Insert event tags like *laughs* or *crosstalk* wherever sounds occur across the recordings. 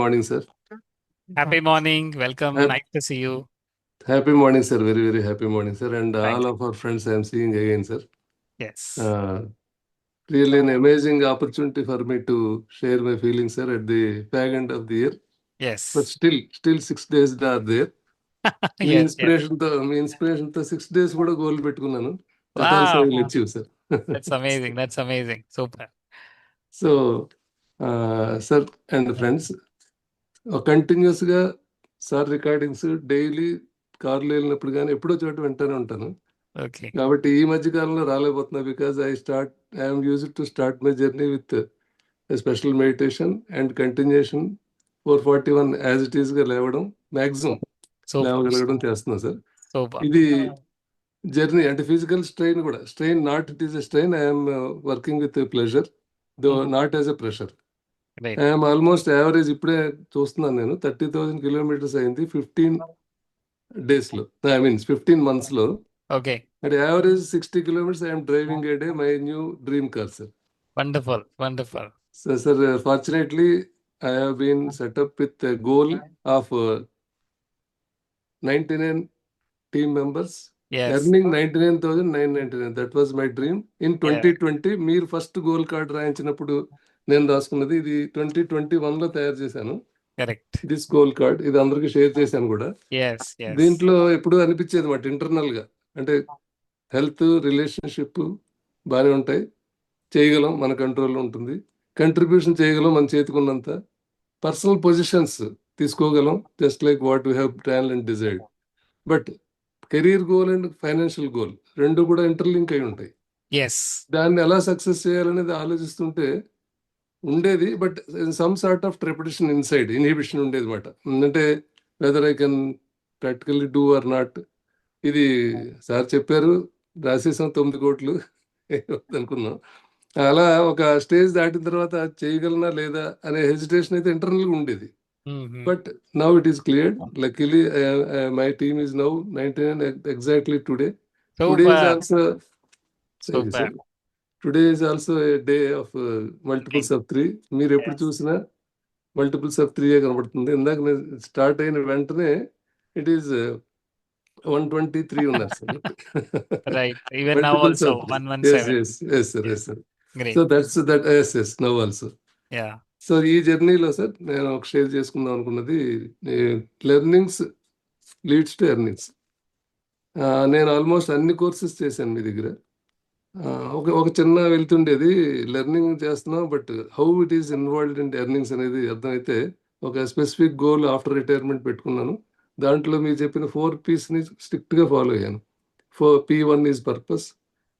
morning, sir. Happy morning. Welcome. Hap- Nice to see you. Happy morning, sir. Very, very happy morning, sir. And Thank all you. of our friends I am seeing again, sir. Yes. Uh, really an amazing opportunity for me to share my feelings, sir, at the fag end of the year. yes. But still, still six days are there. మీ. ఇన్స్పిరేషన్తో మీ ఇన్స్పిరేషన్తో six days కూడా goal పెట్టుకున్నాను sir That's amazing. That's amazing. Super. So sir and friends కంటిన్యూస్గా sir recordings daily కార్లో వెళ్ళినప్పుడు కానీ ఎప్పుడో చోట వింటానే ఉంటాను. కాబట్టి ఈ మధ్య కాలంలో రాలేకపోతున్నా because I start I'm use to start my journey with special meditation and continuation four forty one as it ఈస్గా లేవడం మాక్సిమం. లేవగలగడం చేస్తున్నా సార్. ఇది జర్నీ అంటే ఫిజికల్ స్ట్రెయిన్ కూడా strain not it is a strain I'm working with pleasure though not as a pressure. I'm almost average ఇప్పుడే చూస్తున్నాను నేను. థర్టీ థౌసండ్ కిలోమీటర్స్ అయింది. ఫిఫ్టీన్ డేస్లో ఐ మీన్ ఫిఫ్టీన్ మంత్స్లో Okay. అంటే average sixty kilometres I'm driving a day my new dream car sir Wonderful. Wonderful. So sir fortunately I have been set up with goal of ninety nine team members. Earning ninety nine thousand nine ninety nine that was my dream in twenty twenty మీరు first goal card రాయించినప్పుడు నేను రాసుకున్నది ఇది twenty twenty వన్లో తయారు చేశాను. Correct. This goal card ఇది అందరికి షేర్ చేశాను కూడా. దీంట్లో ఎప్పుడు అనిపించేది మాట ఇంటర్నల్గా. అంటే హెల్త్ రిలేషన్షిప్ బాగానే ఉంటాయి. చేయగలం మన కంట్రోల్లో ఉంటుంది. కంట్రిబ్యూషన్ చేయగలం మన చేతికున్నంత personal positions తీసుకోగలం just like what we have plan and decide but career goal and financial goal రెండు కూడా ఇంటర్లింక్ అయి ఉంటాయి. దాన్ని ఎలా సక్సెస్ చేయాలనేది ఆలోచిస్తుంటే ఉండేది but some sort of trepidation inside inhibition ఉండేది మాట అంటే whether I can practically do or not. ఇది సార్ చెప్పారు రాసేసాం తొమ్మిది కోట్లు. అనుకున్నాం అలా ఒక స్టేజ్ దాటిన తర్వాత చేయగలనా లేదా అనే హెజిటేషన్ అయితే ఇంటర్నల్గా ఉండేది. But now it is clear luckily my team is now ninety nine exactly today. Today is today a day of uh, multiples of three మీరు ఎప్పుడు. చూసినా మల్టిపుల్స్ ఆఫ్ త్రీ కనబడుతుంది ఇందాక స్టార్ట్ అయిన వెంటనే it is one twenty three ఉన్నారు sir Right. Even now Multiples also of three. 117. Yes, yes, yes, sir, yes, sir. Great. So that's that S S now also. So ఈ జర్నీలో sir నేను ఒక share చేసుకుందాం అనుకున్నది learnings leads to earnings నేను almost అన్ని courses చేశాను మీ దగ్గర ఒక ఒక చిన్న వెళ్తుండేది లెర్నింగ్ చేస్తున్నాం but how it is involved in earnings అనేది అర్థమైతే ఒక స్పెసిఫిక్ గోల్ ఆఫ్టర్ రిటైర్మెంట్ పెట్టుకున్నాను. దాంట్లో మీరు చెప్పిన ఫోర్ పీస్ని స్ట్రిక్ట్గా ఫాలో అయ్యాను. Four P one is purpose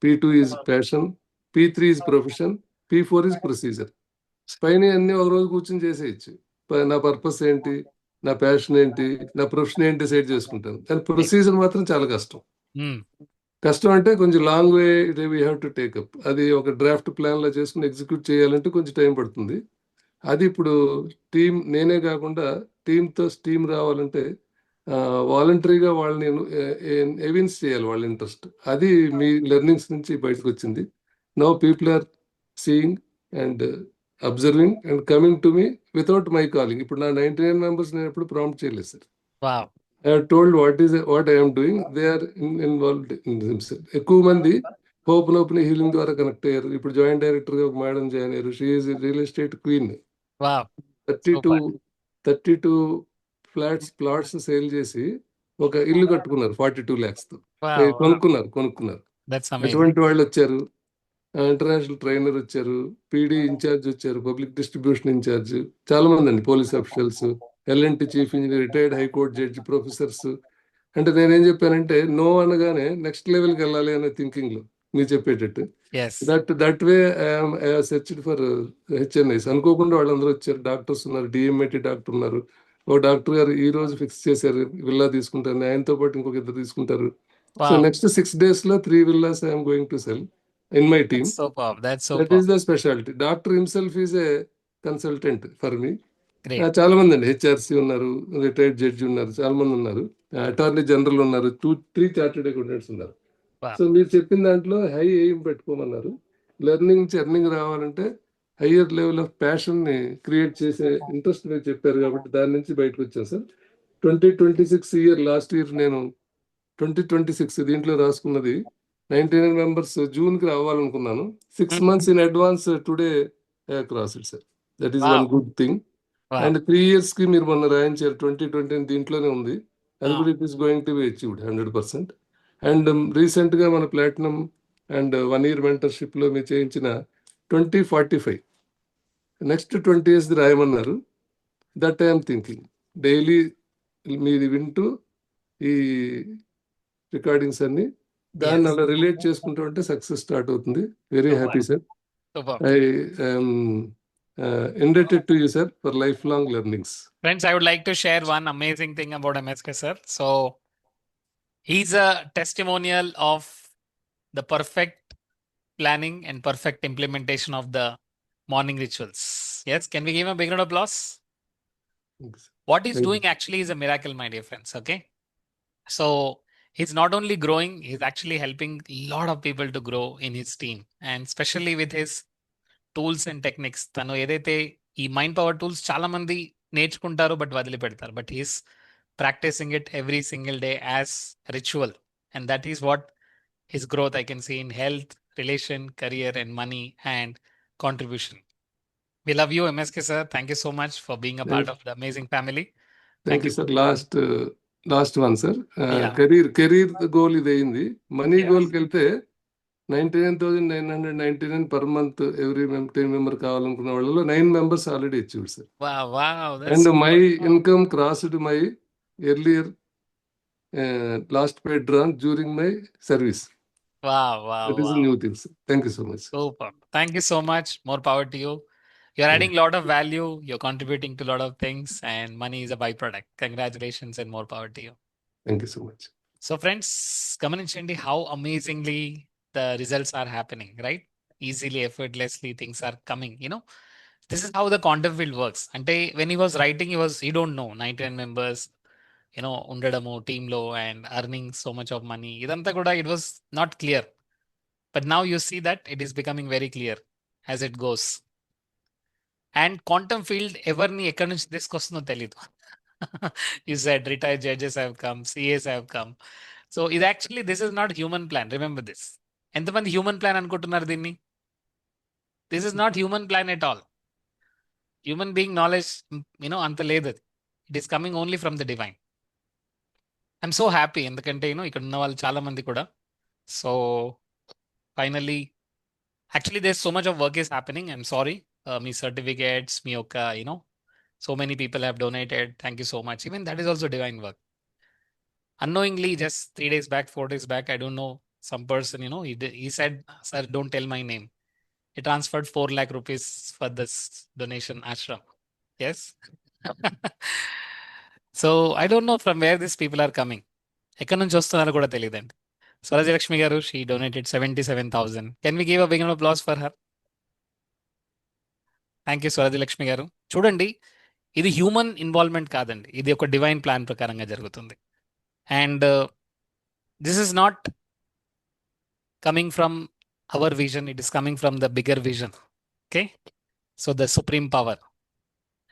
P two is passion P three is profession P four is procedure పైన అన్ని ఒక రోజు కూర్చొని చేసేయచ్చు. నా పర్పస్ ఏంటి నా ప్యాషన్ ఏంటి నా ప్రొఫెషన్ ఏంటి డిసైడ్ చేసుకుంటాను. కానీ ప్రొసీజర్ మాత్రం చాలా కష్టం. Mm. కష్టం అంటే కొంచెం long way we have to take up అది ఒక డ్రాఫ్ట్ ప్లాన్లో చేసుకుని ఎగ్జిక్యూట్ చేయాలంటే కొంచెం టైం పడుతుంది. అది ఇప్పుడు టీం నేనే కాకుండా టీంతో టీం రావాలంటే వాలంటరీగా వాళ్ళని ఎవిన్స్ చేయాలి వాళ్ళ ఇంట్రెస్ట్ అది మీ లెర్నింగ్స్ నుంచి బయటకు వచ్చింది. No people are seeing and observing and coming to me without my calling ఇప్పుడు నా నైన్టీ నైన్ మెంబర్స్ నేను ఎప్పుడు ప్రాంప్ట్ చేయలేదు sir I told what is what I'm doing they are involved in himself ఎక్కువ మంది హోప్ నోప్ని healing ద్వారా connect అయ్యారు. ఇప్పుడు జాయింట్ డైరెక్టర్గా ఒక మేడం జాయిన్ అయ్యారు. She's real estate queen Wow. Thirty two. Thirty two flats plots sale చేసి ఒక ఇల్లు కట్టుకున్నారు ఫార్టీ టూ ల్యాక్స్తో. కొనుక్కున్నారు కొనుక్కున్నారు. That's amazing. అటువంటి వాళ్ళు వచ్చారు. ఇంటర్నేషనల్ ట్రైనర్ వచ్చారు. పీడీ ఇన్ఛార్జ్ వచ్చారు. పబ్లిక్ డిస్ట్రిబ్యూషన్ ఇన్ఛార్జ్ చాలా మంది అండి police officials LNT chief engineer retired high court judge professors అంటే నేనేం చెప్పానంటే నో అనగానే నెక్స్ట్ లెవెల్కి వెళ్ళాలి అనే థింకింగ్లో మీరు చెప్పేటట్టు. That that way searched for HNIs అనుకోకుండా వాళ్ళందరూ వచ్చారు డాక్టర్స్ ఉన్నారు డిఎంఐటి డాక్టర్ ఉన్నారు ఒక డాక్టర్ గారు ఈ రోజు ఫిక్స్ చేశారు విల్లా తీసుకుంటారు ఆయనతో పాటు ఇంకొక ఇద్దరు తీసుకుంటారు సో. నెక్స్ట్ సిక్స్ డేస్లో three villas I'm going to sell in my team that. Is the speciality doctor himself is a consultant for me. చాలా మంది అండి. హెచ్ఆర్సి ఉన్నారు రిటైర్డ్ జడ్జి ఉన్నారు చాలా మంది ఉన్నారు. అటార్నీ జనరల్ ఉన్నారు టూ త్రీ చార్టెడ్ అకౌంటెంట్స్ ఉన్నారు. సో మీరు చెప్పిన దాంట్లో హై ఎయిమ్ పెట్టుకోమన్నారు. లెర్నింగ్ నుంచి ఎర్నింగ్ రావాలంటే హయ్యర్ లెవెల్ ఆఫ్ ప్యాషన్ని క్రియేట్ చేసే ఇంట్రెస్ట్ మీరు చెప్పారు కాబట్టి దాని నుంచి బయటకు వచ్చాను sir. Twenty twenty six year last year నేను ట్వంటీ ట్వంటీ సిక్స్ దీంట్లో రాసుకున్నది. నైన్టీ నైన్ మెంబర్స్ జూన్కి రావాలనుకున్నాను. Six Mhm. Months in advance today cross it sir. That is one. Good thing. And three ఇయర్స్కి మీరు మొన్న రాయించారు ట్వంటీ ట్వంటీ దీంట్లోనే ఉంది అది. కూడా it is going to be achieved hundred percent and రీసెంట్గా మన ప్లాటినం అండ్ వన్ ఇయర్ మెంటర్షిప్లో మీరు చేయించిన twenty forty five next twenty years రాయమన్నారు that I'm thinking daily మీది వింటూ ఈ రికార్డింగ్స్ అన్ని దాన్ని. అలా రిలేట్ చేసుకుంటూ ఉంటే సక్సెస్ స్టార్ట్ అవుతుంది very. Happy sir Superb. Uh, indebted to you, sir, for lifelong learnings. Friends, I would like to share one amazing thing about MSK sir. So he's a testimonial of the perfect planning and perfect implementation of the morning rituals. Yes, can we give him a big round of applause? Thanks. What he's Thank you. doing actually is a miracle, my dear friends. Okay. So he's not only growing, he's actually helping a lot of people to grow in his team. And especially with his tools and techniques. తను ఏదైతే ఈ mind power tools చాలా మంది నేర్చుకుంటారు but వదిలిపెడతారు but he's practising it every single day as ritual and that is what his growth I can see in health relation career and money and contribution we love you MSK sir thank you so much for being a part of the amazing family Thank you, sir. Last, uh, last one, sir. Uh, Yeah. career, career goal ఇది అయింది money. గోల్కి వెళ్తే ninety nine thousand nine hundred ninety nine per month every team member కావాలనుకున్న వాళ్ళలో nine members already achieved sir and my income crossed my earlier last pay drawn during my service new things thank you so much. Thank you so much. More power to you. You're adding a lot of value. You're contributing to a lot of things, and money is a byproduct. Congratulations and more power to you. Thank you so much So, friends, గమనించండి how amazingly the results are happening, right? Easily, effortlessly, things are coming. You know, this is how the quantum field works. అంటే when he was writing, he was he don't know 99 members, you know, ఉండడము టీంలో and earning so much of money. ఇదంతా కూడా it was not clear. But now you see that it is becoming very clear as it goes. And quantum field ఎవరిని ఎక్కడి నుంచి తీసుకొస్తుందో తెలీదు *laughs* you said retired judges have come CS have come so ఇది actually this is not human plan remember this ఎంతమంది human plan అనుకుంటున్నారు దీన్ని? This is not human plan at all human being knowledge you know అంత లేదు అది. It is coming only from the divine I'm so happy ఎందుకంటే you know ఇక్కడ ఉన్న వాళ్ళు చాలా మంది కూడా so finally actually there so much of work is happening I'm sorry me certificates మీ యొక్క you know so many people have donated thank you so much even that is also divine work unknowingly just three days back four days back i don't know some person, you know, he, did, he said, sir, don't tell my name. He transferred 4 lakh rupees for this donation so I don't know from where this people are coming ఎక్కడి నుంచి వస్తున్నారో కూడా తెలియదండి Swarajalakshmi garu she donated seventy seven thousand can we give a applause for her thank you Swarajalakshmi garu చూడండి ఇది human involvement కాదండి ఇది ఒక డివైన్ ప్లాన్ ప్రకారంగా జరుగుతుంది and this is not coming from our vision it is coming from the bigger vision okay? So the supreme power.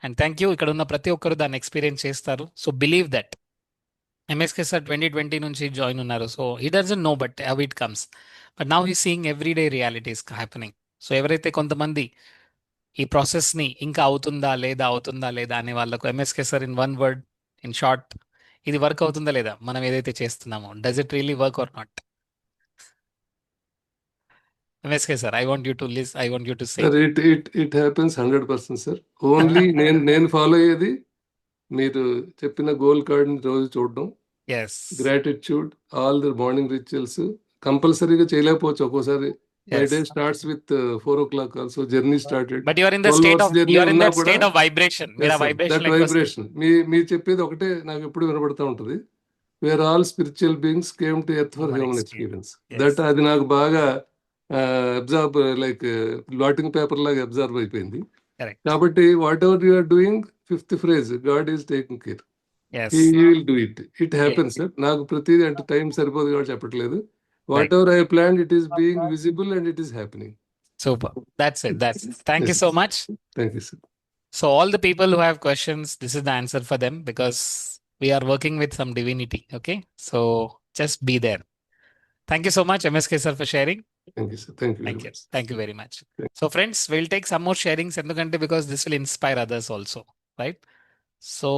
And thank you. ఇక్కడ ఉన్న ప్రతి ఒక్కరు దాన్ని ఎక్స్పీరియన్స్ చేస్తారు. So believe that MSK sir twenty twenty నుంచి join ఉన్నారు. So ఈ doesn't know but how it comes but now ఈ seeing everyday realities happening so ఎవరైతే కొంతమంది ఈ ప్రాసెస్ని ఇంకా అవుతుందా లేదా అవుతుందా లేదా అనే వాళ్ళకు MSK sir in one word in short ఇది వర్క్ అవుతుందా లేదా మనం ఏదైతే చేస్తున్నామో does it really work or not MSK sir I want you to లిస్ I want you to say sir it it it happens hundred percent sir only నేను నేను follow అయ్యేది మీరు చెప్పిన గోల్ కార్డ్ని రోజు చూడడం. Yes gratitude all the morning rituals కంపల్సరీగా చేయలేకపోవచ్చు. ఒక్కోసారి my day starts with four o'clock also journey started but you are in the 12 state of journey you are in కూడా- స్టేట్ ఆఫ్ వైబ్రేషన్ మీరు వైబ్రేషన్ వైబ్రేషన్ మీ మీరు చెప్పేది ఒకటే నాకు ఎప్పుడు వినబడతా ఉంటది. Where all spiritual beings came to earth for Human human experience. Experience that అది నాకు బాగా అబ్జర్వ్ లైక్ బ్లాటింగ్ పేపర్ లాగా అబ్జర్వ్ అయిపోయింది కరెక్ట్ కాబట్టి whatever you are doing fifth phrase God is taking care as he will do it it happens sir నాకు ప్రతిదీ అంటే time సరిపోదు కాబట్టి చెప్పట్లేదు whatever I plan it is being visible and it is happening Super. That's it. That's it. Thank you Yes. so much. Thank you sir So all the people who have questions, this is the answer for them because we are working with some divinity. Okay. So just be there. Thank you so much, MSK sir, for sharing. thank you sir thank you Thank you. Thank you very much. So friends, we'll take some more sharings ఎందుకంటే because this will inspire others also, right? So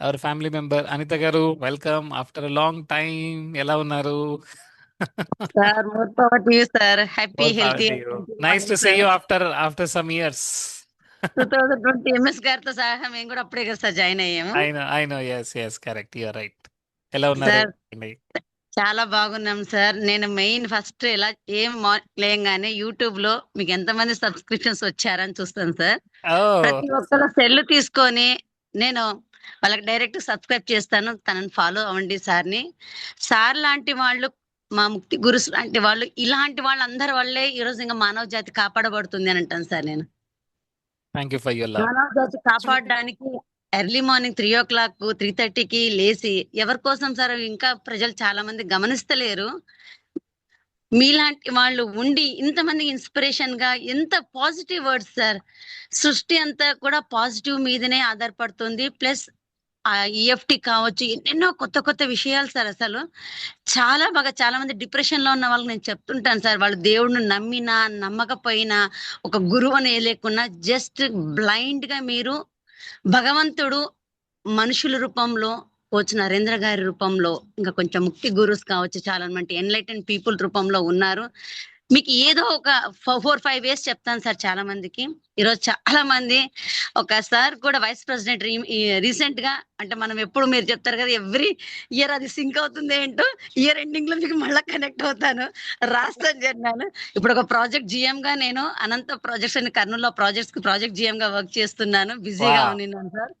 our family member Anita garu, welcome after a long time. ఎలా ఉన్నారు? Sir more power to you sir happy healthy to you. Nice to see you after after some years. Two thousand twenty MS గారితో సహా మేము కూడా అప్పుడే కదా sir join అయ్యాము I know, I know. Yes, yes, correct. You are right. ఎలా ఉన్నారు? Sir చాలా బాగున్నాం సార్. నేను మెయిన్ ఫస్ట్ ఇలా ఏం లేయంగానే యూట్యూబ్లో మీకు ఎంతమంది సబ్స్క్రిప్షన్స్ వచ్చారని చూస్తాను సార్. ప్రతి ఒక్కరు సెల్ తీసుకొని నేను వాళ్ళకి డైరెక్ట్ సబ్స్క్రైబ్ చేస్తాను. తనని ఫాలో అవ్వండి సార్ని. సార్ లాంటి వాళ్ళు మా ముక్తి గురుస్ లాంటి వాళ్ళు ఇలాంటి వాళ్ళందరి వల్లే ఈ రోజు ఇంకా మానవ జాతి కాపాడబడుతుంది అని అంటాను సార్ నేను. మానవ జాతి కాపాడడానికి early morning three o'clock three థర్టీకి లేచి ఎవరి కోసం సార్ ఇంకా ప్రజలు చాలా మంది గమనిస్తలేరు. మీలాంటి వాళ్ళు ఉండి ఇంతమంది ఇన్స్పిరేషన్గా ఎంత పాజిటివ్ వర్డ్స్ సార్. సృష్టి అంతా కూడా పాజిటివ్ మీదనే ఆధారపడుతుంది. ప్లస్ ఆ ఈఎఫ్టి కావచ్చు ఎన్నెన్నో కొత్త కొత్త విషయాలు సార్ అసలు. చాలా బాగా చాలా మంది డిప్రెషన్లో ఉన్న వాళ్ళకి నేను చెప్తుంటాను సార్. వాళ్ళు దేవుడిని నమ్మినా నమ్మకపోయినా ఒక గురువు అనే లేకున్నా జస్ట్ బ్లైండ్గా మీరు భగవంతుడు మనుషుల రూపంలో కోచ్ నరేంద్ర గారి రూపంలో ఇంకా కొంచెం ముక్తి గురుస్ కావచ్చు చాలా మంది ఎన్లైటెన్ పీపుల్ రూపంలో ఉన్నారు. మీకు ఏదో ఒక ఫోర్ ఫైవ్ ఇయర్స్ చెప్తాను సార్ చాలా మందికి. ఈరోజు చాలా మంది ఒక సార్ కూడా వైస్ ప్రెసిడెంట్ రీసెంట్గా అంటే మనం ఎప్పుడు మీరు చెప్తారు కదా ఎవ్రీ ఇయర్ అది సింక్ అవుతుంది ఏంటో ఇయర్ ఎండింగ్లో మీకు మళ్ళీ కనెక్ట్ అవుతాను. రాస్తాను చెప్పాను ఇప్పుడు ఒక ప్రాజెక్ట్ జిఎం గా నేను అనంత ప్రాజెక్ట్స్ అని కర్నూలులో ప్రాజెక్ట్స్కి ప్రాజెక్ట్ జిఎం గా వర్క్ చేస్తున్నాను. బిజీగా. ఉన్నాను సార్.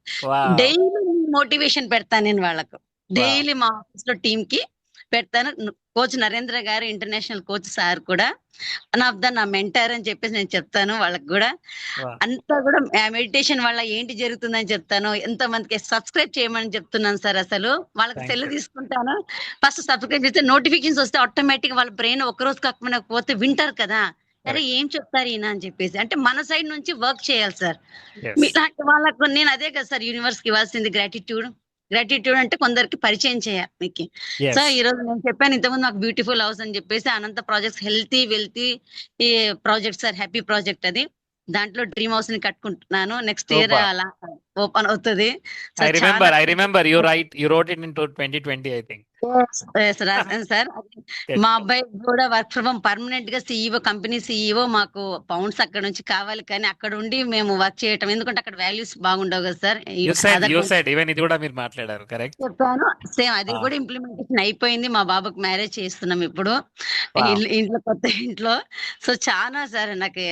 డైలీ మోటివేషన్ పెడతాను నేను వాళ్ళకు. డైలీ మా ఆఫీస్లో టీమ్కి పెడతాను. Coach Narendra garu international coach sir కూడా వన్ ఆఫ్ ద నా మెంటర్ అని చెప్పేసి నేను చెప్తాను వాళ్ళకి కూడా. అంతా కూడా మెడిటేషన్ వల్ల ఏంటి జరుగుతుందని చెప్తాను. ఎంత మందికి సబ్స్క్రైబ్ చేయమని చెప్తున్నాను సార్ అసలు. వాళ్ళకి సెల్. తీసుకుంటాను. ఫస్ట్ సబ్స్క్రైబ్ చేస్తే నోటిఫికేషన్స్ వస్తే ఆటోమేటిక్ వాళ్ళ బ్రెయిన్ రోజు కాకపోయినా పోతే వింటారు కదా. అరే ఏం చెప్తారు ఈయన అని చెప్పేసి. అంటే మన సైడ్ నుంచి వర్క్ చేయాలి సార్. వాళ్ళకు నేను అదే కదా సార్ యూనివర్స్కి ఇవ్వాల్సింది గ్రాటిట్యూడ్ గ్రాటిట్యూడ్ అంటే కొందరికి పరిచయం చేయాలి మీకు. సో ఈ రోజు నేను చెప్పాను ఇంతకుముందు నాకు బ్యూటిఫుల్ హౌస్ అని చెప్పేసి అనంత ప్రాజెక్ట్స్ హెల్తీ వెల్తీ ఈ ప్రాజెక్ట్ సార్ హ్యాపీ ప్రాజెక్ట్ అది దాంట్లో డ్రీమ్ హౌస్ని కట్టుకుంటున్నాను నెక్స్ట్ ఇయర్. అలా ఓపెన్ అవుతుంది remember, చాలా- I remember you write, you wrote it into 2020, I think. Sir. మా అబ్బాయి కూడా వర్క్ ఫ్రమ్ పర్మనెంట్గా సీఈఓ కంపెనీ సీఈఓ మాకు పౌండ్స్ అక్కడ నుంచి కావాలి కానీ అక్కడ ఉండి మేము వర్క్ చేయటం. ఎందుకంటే అక్కడ వాల్యూస్ బాగుండవు కదా సార్ ఇది కూడా మీరు మాట్లాడారు, correct? చెప్పాను. సేమ్ అది Ah. కూడా ఇంప్లిమెంటేషన్ అయిపోయింది. మా బాబుకి మ్యారేజ్ చేస్తున్నాం ఇప్పుడు. ఇంట్లో కొత్త ఇంట్లో. సో చాలా సార్ నాకు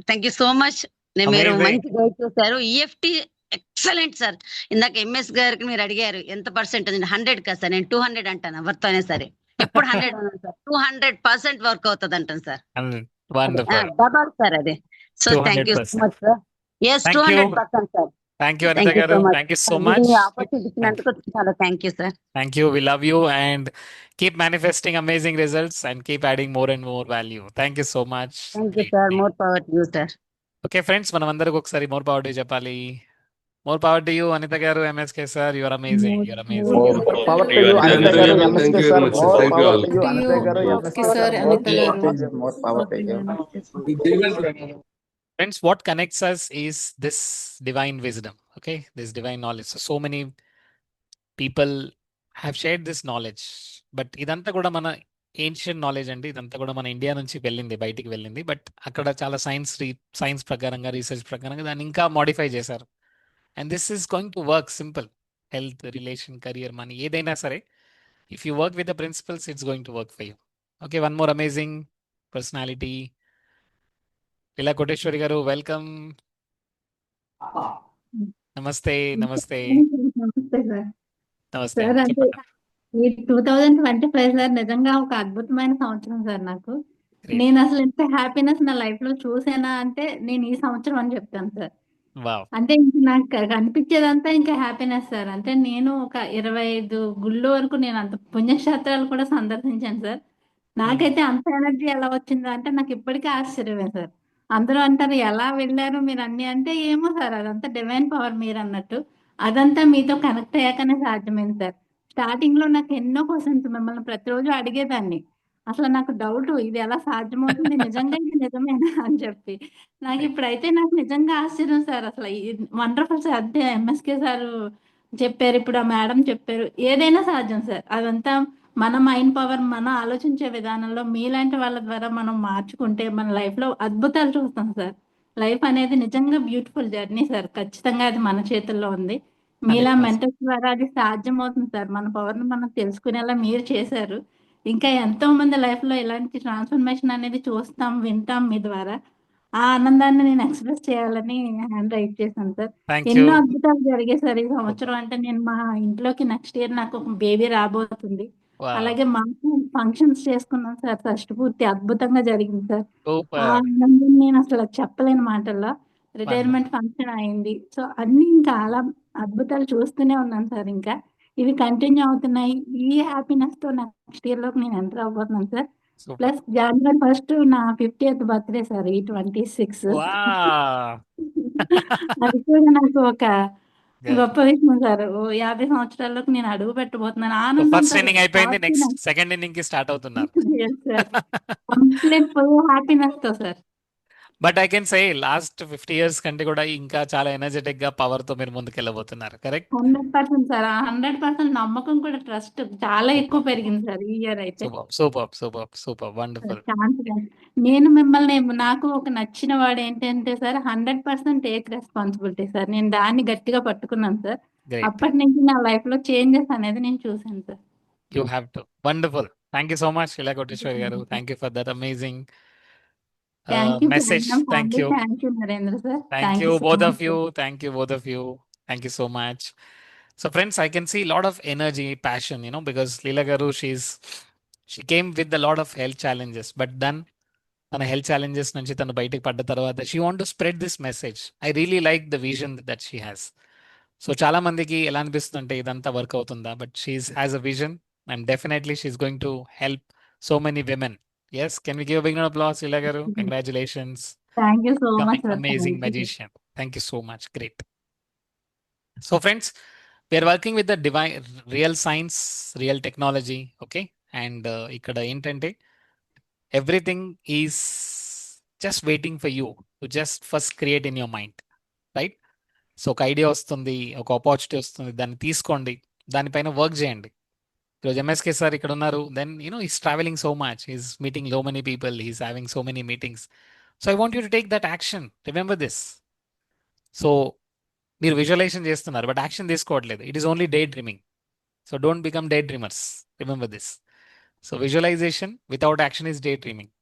థ్యాంక్ యూ సో మచ్ మీరు. మంచి గైడ్ చేశారు. ఈఎఫ్టి ఎక్సలెంట్ సార్ ఇందాక ఎంఎస్ గారికి మీరు అడిగారు ఎంత పర్సెంట్ హండ్రెడ్ కదా సార్ నేను టూ హండ్రెడ్ అంటాను ఎవరితోనే సరే ఎప్పుడు hundred *laughs* sir two hundred percent work అవుతుంది అంటాను సార్. డబల్ సార్ అది so thank you so 200%. Much sir yes two. Hundred percent sir Thank you, Thank Anita you so garu. much. Thank you so much. Opportunity ఇచ్చినందుకు చాలా thank you sir Thank you. We love you and keep manifesting amazing results and keep adding more and more value. Thank you so much. Thank you sir more power you sir okay friends మనం అందరికి ఒకసారి more power to చెప్పాలి more power to you Anitha garu MSK sir your amazing your amazing More power to you, Thank Anita you. garu, Thank MSK you sir. very much, sir. More Thank you power all. to you, Anita garu, Okay, MSK sir, sir. Anita More garu. power, more power to you. Friends, what connects us is this divine wisdom, okay? This divine knowledge. So, so many people have shared this knowledge, but ఇదంతా కూడా మన ancient knowledge అండి ఇదంతా కూడా మన India నుంచి వెళ్ళింది బయటికి వెళ్ళింది బట్ అక్కడ చాలా సైన్స్ సైన్స్ ప్రకారంగా రీసెర్చ్ ప్రకారంగా దాన్ని ఇంకా మాడిఫై చేశారు and this is going to work simple health relation career money ఏదైనా సరే. If you work with the principles it's going to work for you okay one more amazing personality Ila Koteswari garu welcome నమస్తే నమస్తే నమస్తే ఈ two thousand twenty five sir నిజంగా ఒక అద్భుతమైన సంవత్సరం సార్ నాకు. నేను అసలు ఎంత హ్యాపీనెస్ నా లైఫ్లో చూసానా అంటే నేను ఈ సంవత్సరం అని చెప్తాను సార్. వావ్. అంటే ఇంక నాకు కనిపించేదంతా ఇంకా హ్యాపీనెస్ సార్. అంటే నేను ఒక ఇరవై ఐదు గుళ్ళు వరకు నేను అంత పుణ్యక్షేత్రాలు కూడా సందర్శించాను సార్. నాకైతే అంత ఎనర్జీ ఎలా వచ్చిందో అంటే నాకు ఇప్పటికీ ఆశ్చర్యమే సార్. అందరూ అంటారు ఎలా వెళ్ళారు మీరు అన్ని? అంటే ఏమో సార్ అదంతా డివైన్ పవర్ మీరు అన్నట్టు అదంతా మీతో కనెక్ట్ అయ్యాకనే సాధ్యమైంది సార్. స్టార్టింగ్లో నాకు ఎన్నో క్వశ్చన్స్ మిమ్మల్ని ప్రతిరోజు అడిగేదాన్ని. అసలు నాకు డౌట్ ఇది ఎలా సాధ్యమవుతుంది? నిజంగా ఇది నిజమేనా *laughs* అని చెప్పి. నాకు ఇప్పుడైతే నాకు నిజంగా ఆశ్చర్యం సార్. అసలు వండర్ఫుల్ సార్ అదే ఎంఎస్కే సార్ చెప్పారు ఇప్పుడు ఆ మేడం చెప్పారు ఏదైనా సాధ్యం సార్. అదంతా మన మైండ్ పవర్ మనం ఆలోచించే విధానంలో మీలాంటి వాళ్ళ ద్వారా మనం మార్చుకుంటే మన లైఫ్లో అద్భుతాలు చూస్తాం సార్. లైఫ్ అనేది నిజంగా బ్యూటిఫుల్ జర్నీ సార్. ఖచ్చితంగా అది మన చేతుల్లో ఉంది. మీలా 100%. మెంటర్స్ ద్వారా అది సాధ్యం అవుతుంది సార్. మన పవర్ని మనం తెలుసుకునేలా మీరు చేశారు. ఇంకా ఎంతో మంది లైఫ్లో ఇలాంటి ట్రాన్స్ఫర్మేషన్ అనేది చూస్తాం వింటాం మీ ద్వారా. ఆ ఆనందాన్ని నేను ఎక్స్ప్రెస్ చేయాలని హ్యాండ్ రైట్ చేశాను సార్. ఎన్నో అద్భుతాలు జరిగాయి సార్ ఈ సంవత్సరం. అంటే నేను మా ఇంట్లోకి నెక్స్ట్ ఇయర్ నాకు ఒక బేబీ రాబోతుంది. అలాగే మా ఫంక్షన్స్ చేసుకున్నాం సార్. ఫస్ట్ పూర్తి అద్భుతంగా జరిగింది సార్. ఆ ఆనందం నేను అసలు చెప్పలేని మాటల్లో. రిటైర్మెంట్ ఫంక్షన్ అయింది. సో అన్ని ఇంకా అలా అద్భుతాలు చూస్తూనే ఉన్నాను సార్ ఇంకా. ఇవి కంటిన్యూ అవుతున్నాయి. ఈ హ్యాపీనెస్తో నెక్స్ట్ ఇయర్లోకి నేను ఎంటర్ అవబోతున్నాను సార్. ప్లస్ జనవరి ఫస్ట్ నా ఫిఫ్టీయత్ బర్త్డే సార్ ఈ ట్వంటీ సిక్స్ *laughs* అది కూడా నాకు ఒక. గొప్ప విషయం సార్. యాభై సంవత్సరాల్లోకి నేను అడుగు పెట్టబోతున్నాను. ఆనందం ఫస్ట్ ఇన్నింగ్ అయిపోయింది నెక్స్ట్ సెకండ్ ఇన్నింగ్కి స్టార్ట్ అవుతున్నారు. *laughs* Complete హ్యాపీనెస్తో sir. But I can say last fifty years కంటే కూడా ఇంకా చాలా ఎనర్జెటిక్గా పవర్తో మీరు ముందుకు వెళ్ళబోతున్నారు correct hundred percent sir. Hundred percent నమ్మకం కూడా ట్రస్ట్ చాలా ఎక్కువ పెరిగింది సార్ ఈ ఇయర్ అయితే. Super super super super wonderful నేను మిమ్మల్ని నాకు ఒక నచ్చిన వాడు ఏంటంటే sir hundred percent take responsibility sir. నేను దాన్ని గట్టిగా పట్టుకున్నాను సార్. అప్పటి నుంచి నా లైఫ్లో చేంజెస్ అనేది నేను చూసాను sir. You have to wonderful thank you so much Ila Koteswari garu. Thank you for that amazing message thank you thank you Narendra sir Thank you, both of you. Thank you, both of you. Thank you so much. So, friends, I can see a lot of energy, passion, you know, because Leela Garu, she's she came with a lot of health challenges, but then తన health challenges నుంచి తను బయటకు పడ్డ తర్వాత she want to spread this message I really like the vision that she has so చాలా మందికి ఎలా అనిపిస్తుందంటే ఇదంతా వర్క్ అవుతుందా but she's has a vision and definitely she's going to help so many women yes can we give big applause Leela garu congratulations thank you so much becoming sir amazing magician. Thank you so much. Great. So, friends, we are working with the divine real science, real technology. Okay. And uh, ఇక్కడ ఏంటంటే everything is just waiting for you to just first create in your mind right so ఒక idea వస్తుంది ఒక opportunity వస్తుంది దాన్ని తీసుకోండి దానిపైన work చేయండి ఈరోజు ఎంఎస్కే సార్ ఇక్కడ ఉన్నారు. Then you know is travelling so much is మీటింగ్లో many people is having so many meetings so I want you to take that action remember this so మీరు విజువలైజేషన్ చేస్తున్నారు బట్ యాక్షన్ తీసుకోవట్లేదు. It is only day dreaming so don't become day dreamers remember this so visualization without action is day dreaming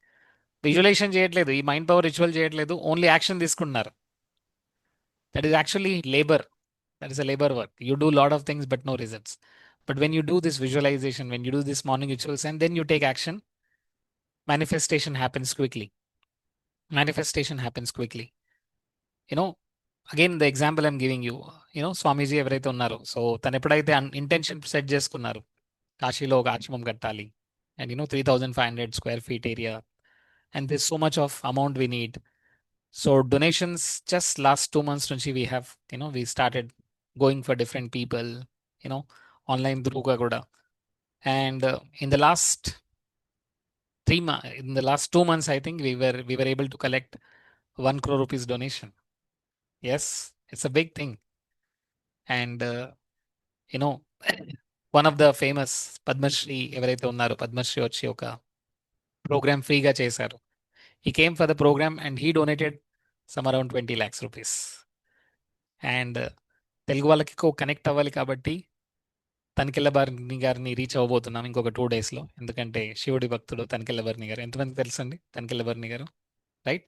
visualization చేయట్లేదు. ఈ mind power ritual చేయట్లేదు. Only action తీసుకుంటున్నారు. That is actually labour that is a labour work you do lot of things but no results but when you do this visualization when you do this morning rituals and then you take action manifestation happens quickly. Manifestation happens quickly. You know again the example i'm giving you you know Swamiji ఎవరైతే ఉన్నారో so తను ఎప్పుడైతే intention set చేసుకున్నారు కాశీలో ఒక ఆశ్రమం కట్టాలి and you know three thousand five hundred square feet area and this so much of amount we need so donations just last two months నుంచి we have you know we started going for different people you know online త్రూగా కూడా and in the last three months in the last two months i think we were we were able to collect one crore rupees donation yes it's a big thing and uh, you know one of the famous Padmashri ఎవరైతే ఉన్నారో పద్మశ్రీ వచ్చి ఒక programme ఫ్రీగా చేశారు he came for the program and he donated some around twenty lakhs rupees and Telugu వాళ్ళకి ఎక్కువ connect అవ్వాలి కాబట్టి తనికెళ్ళ గారిని రీచ్ అవ్వబోతున్నాం ఇంకొక టూ డేస్లో. ఎందుకంటే శివుడి భక్తుడు తనికెళ్ళ గారు. ఎంతమంది తెలుసండి? తనికెళ్ళ భరణి గారు. రైట్?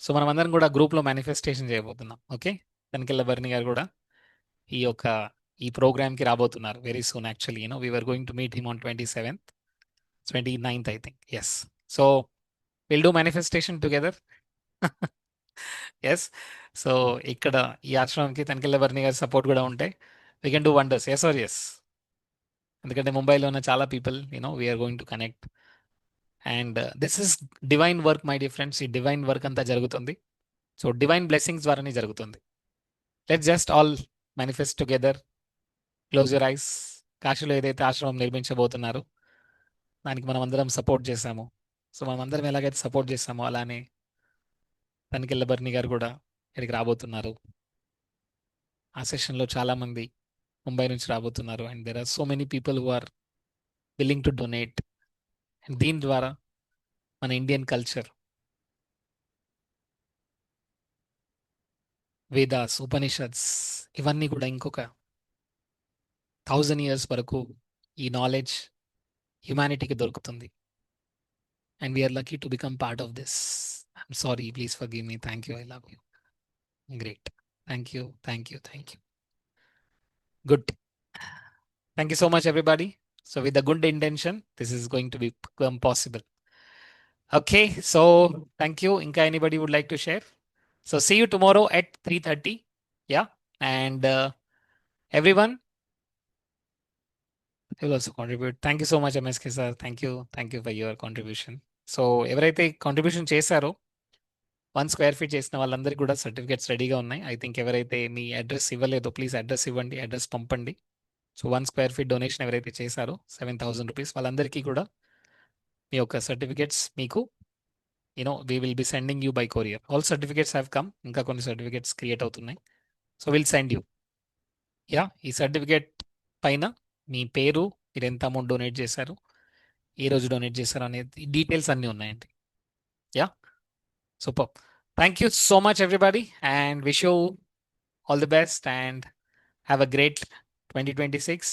సో మనం అందరం కూడా గ్రూప్లో మేనిఫెస్టేషన్ చేయబోతున్నాం. ఓకే? తనికెళ్ళ గారు కూడా ఈ యొక్క ఈ ప్రోగ్రామ్కి రాబోతున్నారు. Very soon actually you know we are going to meet him on twenty seventh twenty ninth I think. Yes so will do manifestation together yes so ఇక్కడ ఈ ఆశ్రమంకి తనికెళ్ళ భరణి గారి సపోర్ట్ కూడా ఉంటే we can do wonders yes are yes ఎందుకంటే ముంబైలో ఉన్న చాలా people you know we are going to connect and this is divine work my dear friends ఈ డివైన్ వర్క్ అంతా జరుగుతుంది. సో డివైన్ బ్లెస్సింగ్స్ ద్వారానే జరుగుతుంది. Let just all manifest together close your eyes కాశీలో ఏదైతే ఆశ్రమం నిర్మించబోతున్నారు దానికి మనం అందరం సపోర్ట్ చేశాము. సో మనం అందరం ఎలాగైతే సపోర్ట్ చేస్తామో అలానే తనికెళ్ళ బర్ని గారు కూడా ఇక్కడికి రాబోతున్నారు. ఆ సెషన్లో చాలామంది ముంబై నుంచి రాబోతున్నారు. And there are so many people who are willing to donate and దీని ద్వారా మన ఇండియన్ కల్చర్ వేదాస్ ఉపనిషత్స్ ఇవన్నీ కూడా ఇంకొక థౌజండ్ ఇయర్స్ వరకు ఈ నాలెడ్జ్ హ్యుమానిటీకి దొరుకుతుంది. And we are lucky to become part of this I'm sorry please forgive me thank you I love you great thank you thank you thank you Good thank you so much everybody so with the good intention this is going to become possible okay so thank you ఇంకా anybody would like to share so see you tomorrow at three thirty ya and everyone will also contribute. Thank you so much, MSK sir. Thank you. Thank you for your contribution. So ఎవరైతే contribution చేశారో one square feet చేసిన వాళ్ళందరికీ కూడా certificates రెడీగా ఉన్నాయి. I think ఎవరైతే మీ address ఇవ్వలేదో ప్లీజ్ అడ్రస్ ఇవ్వండి అడ్రస్ పంపండి. So one square feet donation ఎవరైతే చేశారో సెవెన్ థౌసండ్ రూపీస్ వాళ్ళందరికీ కూడా మీ యొక్క సర్టిఫికేట్స్ మీకు you know we will be sending you by courier all certificates have come ఇంకా కొన్ని సర్టిఫికేట్స్ క్రియేట్ అవుతున్నాయి. So will send you yeah ఈ సర్టిఫికేట్ పైన మీ పేరు మీరు ఎంత అమౌంట్ డొనేట్ చేశారు ఏ రోజు డొనేట్ చేశారు అనేది డీటెయిల్స్ అన్నీ ఉన్నాయండి. Super thank you so much everybody and wish you all the best and have a great twenty twenty six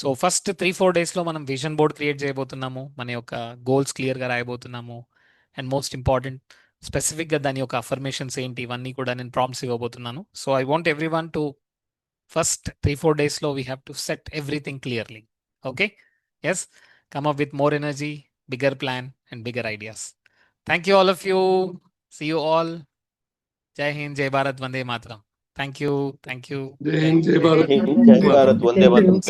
so first three four డేస్లో మనం విజన్ బోర్డ్ క్రియేట్ చేయబోతున్నాము. మన యొక్క గోల్స్ క్లియర్గా రాయబోతున్నాము. అండ్ మోస్ట్ ఇంపార్టెంట్ స్పెసిఫిక్గా దాని యొక్క అఫర్మేషన్స్ ఏంటి ఇవన్నీ కూడా నేను ప్రామ్స్ ఇవ్వబోతున్నాను. So I want everyone to first three four days slow we have to set everything clearly. Okay? Yes? Come up with more energy bigger plan and bigger ideas. Thank you all of you. See you all जय हिंद जय भारत वंदे मातरम thank you thank you जय हिंद जय भारत जय भारत वंदे मातरम